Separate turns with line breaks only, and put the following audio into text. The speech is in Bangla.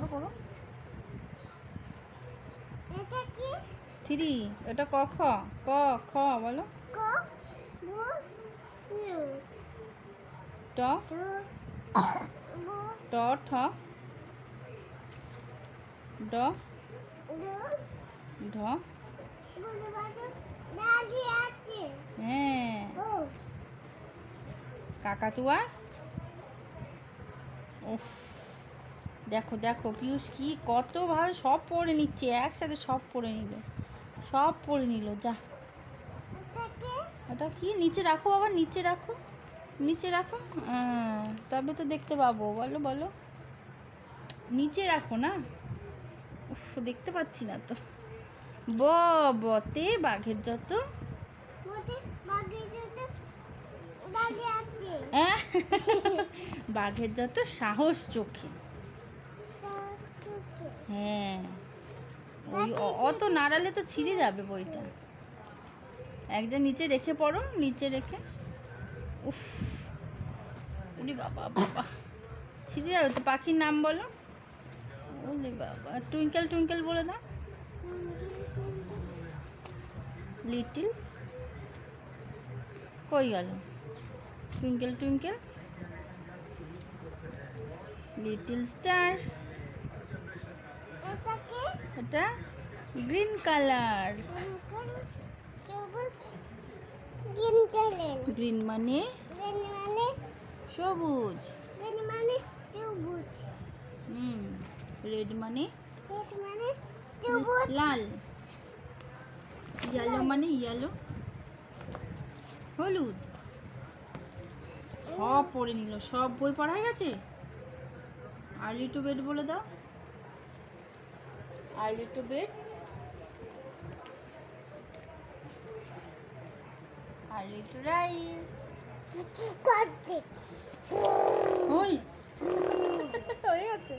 করো করো।
এটা কি?
থ্রি এটা ক খ? ক খ বলো।
ক
ট?
ট
ঠ? ড? ঢ? হ্যাঁ। কাকাতুয়া? উফ। দেখো দেখো পিয়ুষ কি কত ভালো সব পড়ে নিচ্ছে একসাথে সব পড়ে নিল সব পড়ে নিল যা। ওটা কি? নিচে রাখো বাবা নিচে রাখো নিচে রাখো। হ্যাঁ, তবে তো দেখতে পাবো বলো বলো। নিচে রাখো না? উফ দেখতে পাচ্ছি না তো। ব বতে বাঘের যত। বাঘের যত সাহস চোখে। হ্যাঁ। ওই অত নাড়ালে তো ছিঁড়ে যাবে বইটা। একজন নিচে রেখে পড়ো নিচে রেখে। উফ। উনি বাবা বাবা। ছিঁড়ে যাবে তো পাখির নাম বলো। ওলে বাবা। টুইঙ্কেল টুইঙ্কেল বলে দাও। লিটিল। কই গেল? Twinkle twinkle. Little star.
এটা
green colour.
Green colour.
Green মানে?
গ্রিন মানে?
সবুজ।
গ্রিন মানে সবুজ
হুম রেড মানে?
রেড মানে সবুজ
লাল। ইয়েলো মানে ইয়েলো হলুদ। সব পড়ে নিল সব বই পড়া হয়ে গেছে? আর্লি টু বেড বলে দাও। Early to bed a
little করতে
ওই। হয়ে গেছে।